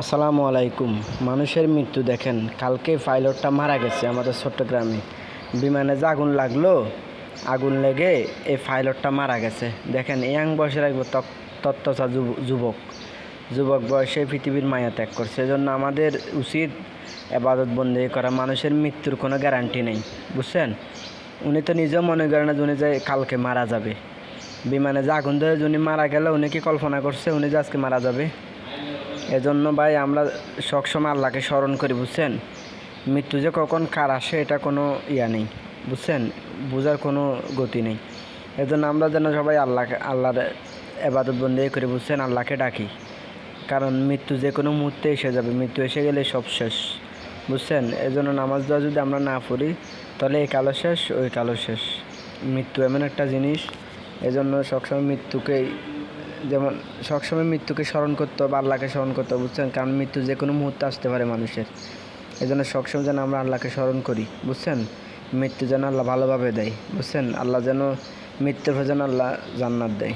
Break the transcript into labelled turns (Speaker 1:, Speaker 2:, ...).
Speaker 1: আসসালামু আলাইকুম। মানুষের মৃত্যু দেখেন, কালকে পাইলটটা মারা গেছে আমাদের চট্টগ্রামে বিমানে যে আগুন লাগল, আগুন লেগে এই পাইলটটা মারা গেছে। দেখেন, ইয়াং বয়সের এক তত্ত্বচা যুবক। যুবক বয়সে পৃথিবীর মায়া ত্যাগ করছে। এজন্য আমাদের উচিত এবাদত বন্দি করা। মানুষের মৃত্যুর কোনো গ্যারান্টি নেই, বুঝছেন? উনি তো নিজেও মনে করেন উনি যে কালকে মারা যাবে। বিমানে যে আগুন ধরে উনি মারা গেল, উনি কি কল্পনা করছে উনি যে আজকে মারা যাবে? এজন্য ভাই আমরা সবসময় আল্লাহকে স্মরণ করি, বুঝছেন? মৃত্যু যে কখন কার আসে, এটা কোনো ইয়া নেই, বুঝছেন? বোঝার কোনো গতি নেই। এজন্য আমরা যেন সবাই আল্লাহকে, আল্লাহর এবাদত বন্দি করি, বুঝছেন? আল্লাহকে ডাকি। কারণ মৃত্যু যে কোনো মুহূর্তে এসে যাবে, মৃত্যু এসে গেলে সব শেষ, বুঝছেন? এজন্য নামাজ দেওয়া যদি আমরা না পড়ি, তাহলে এই কালো শেষ, ওই কালো শেষ। মৃত্যু এমন একটা জিনিস, এজন্য সবসময় মৃত্যুকেই যেমন সবসময় মৃত্যুকে স্মরণ করতে হবে, আল্লাহকে স্মরণ করতে হবে, বুঝছেন? কারণ মৃত্যু যে কোনো মুহূর্তে আসতে পারে মানুষের। এই জন্য সবসময় যেন আমরা আল্লাহকে স্মরণ করি, বুঝছেন? মৃত্যু যেন আল্লাহ ভালোভাবে দেয়, বুঝছেন? আল্লাহ যেন মৃত্যুর যেন আল্লাহ জান্নাত দেয়।